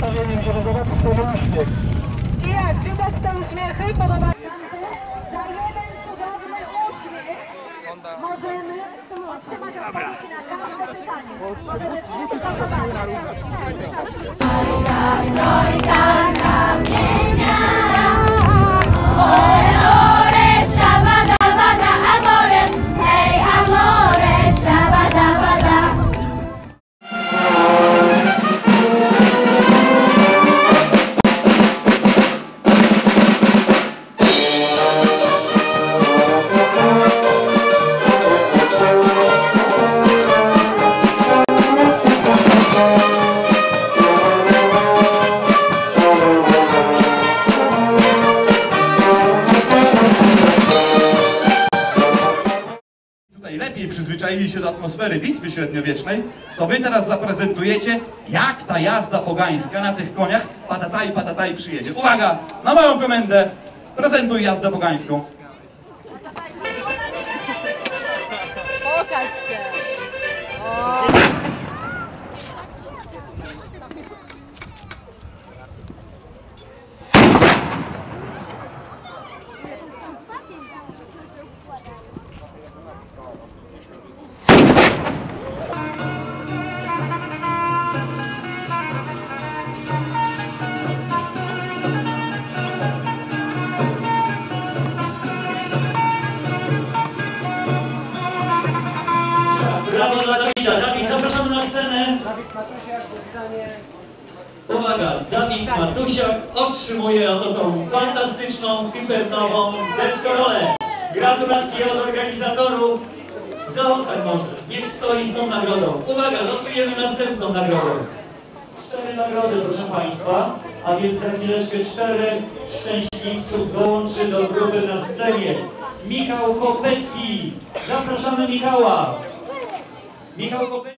nastawieniem, żeby zobaczyć ten uśmiech. I jak widać te uśmiechy, podoba się? Za jeden cudowny uśmiech możemy otrzymać odpowiedzi na każde pytanie. Możemy wszystko zobaczyć. Przyzwyczaili się do atmosfery bitwy średniowiecznej, to wy teraz zaprezentujecie, jak ta jazda pogańska na tych koniach patataj, patataj przyjedzie. Uwaga, na moją komendę, prezentuj jazdę pogańską. Scenę. Uwaga, Dawid Matusiak otrzymuje oto tą fantastyczną, pipernową deskorolę. Gratulacje od organizatorów. Zaostań może, niech stoi z tą nagrodą. Uwaga, losujemy następną nagrodę. Cztery nagrody, proszę Państwa, a więc za chwileczkę czterech szczęśliwców dołączy do grupy na scenie. Michał Kopecki. Zapraszamy Michała. Michał Kopecki.